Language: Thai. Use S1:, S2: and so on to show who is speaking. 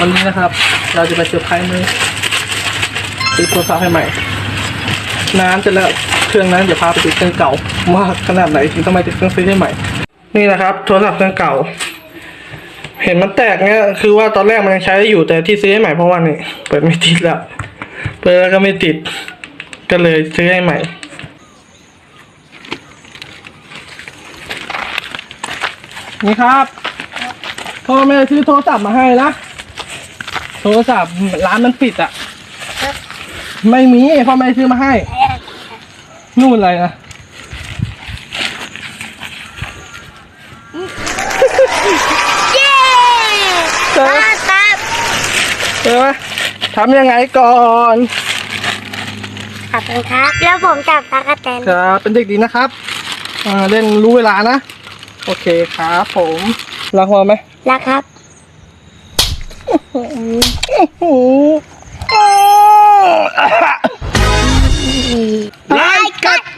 S1: วันนี้นะครับ เราจะไปเซอร์ไพรส์มือซื้อโทรศัพท์ให้ใหม่ น้ำเสร็จแล้วเครื่องนั้นเดี๋ยวพาไปติดเครื่องเก่ามากขนาดไหนถึงต้องไปติดเครื่องซื้อให้ใหม่ นี่นะครับ โทรศัพท์เครื่องเก่า เห็นมันแตกเนี่ยคือว่าตอนแรกมันยังใช้ได้อยู่แต่ที่ซื้อให้ใหม่เพราะว่านี่เปิดไม่ติดแล้วเปิดแล้วก็ไม่ติด ก็เลยซื้อให้ใหม่นี่ครับพ่อแม่ซื้อโทรศัพท์มาให้นะ โทรศัพท์ร้านมันปิดอะไม่มีพ่อแม่ซื้อมาให้ นู่นอะไรนะ
S2: เย้
S1: เจอ
S2: ครับ
S1: เจอไหมทำยังไงก่อน
S2: ขอบคุณครับ แล้วผมจับตากระแตน
S1: ครับเป็นเด็กดีนะครับอ่าเล่นรู้เวลานะ โอเคครับผม รักพ่อไหม
S2: แล้วครับ
S1: ライカ